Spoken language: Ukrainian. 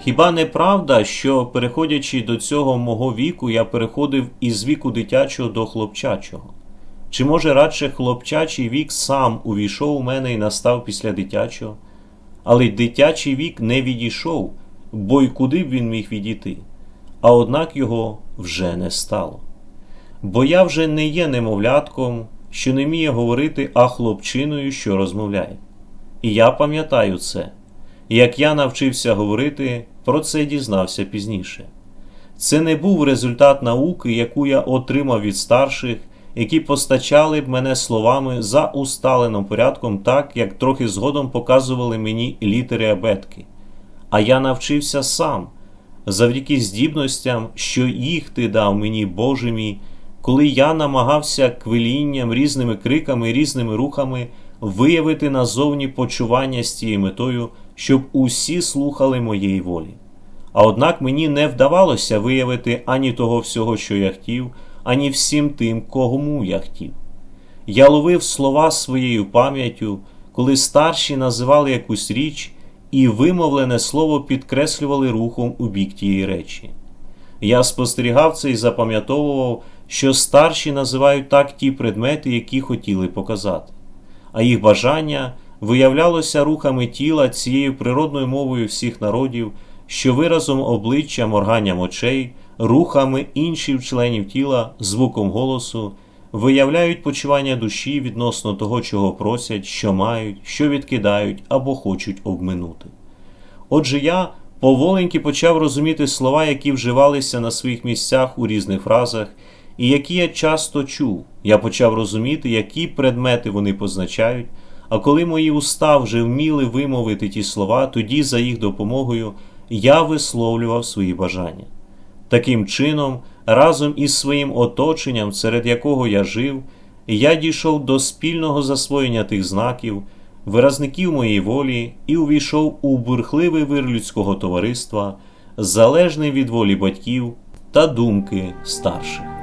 Хіба не правда, що переходячи до цього мого віку, я переходив із віку дитячого до хлопчачого? Чи може радше хлопчачий вік сам увійшов у мене і настав після дитячого? Але дитячий вік не відійшов, бо й куди б він міг відійти? А однак його вже не стало. Бо я вже не є немовлятком, що не вміє говорити, а хлопчиною, що розмовляє. І я пам'ятаю це. Як я навчився говорити, про це дізнався пізніше. Це не був результат науки, яку я отримав від старших, які постачали б мене словами за усталеним порядком, так як трохи згодом показували мені літери абетки. А я навчився сам, завдяки здібностям, що їх ти дав мені, Боже мій, коли я намагався квилінням, різними криками, різними рухами виявити назовні почування з тією метою, щоб усі слухали моєї волі. А однак мені не вдавалося виявити ані того всього, що я хотів, ані всім тим, кому я хотів. Я ловив слова своєю пам'яттю, коли старші називали якусь річ, і вимовлене слово підкреслювали рухом у бік тієї речі. Я спостерігав це і запам'ятовував, що старші називають так ті предмети, які хотіли показати, а їх бажання виявлялося рухами тіла цією природною мовою всіх народів, що виразом обличчя, морганням очей, рухами інших членів тіла, звуком голосу, виявляють почування душі відносно того, чого просять, що мають, що відкидають або хочуть обминути. Отже, я поволеньки почав розуміти слова, які вживалися на своїх місцях у різних фразах, і які я часто чув. Я почав розуміти, які предмети вони позначають. А коли мої уста вже вміли вимовити ті слова, тоді за їх допомогою я висловлював свої бажання. Таким чином, разом із своїм оточенням, серед якого я жив, я дійшов до спільного засвоєння тих знаків, виразників моєї волі і увійшов у бурхливий вир людського товариства, залежний від волі батьків та думки старших.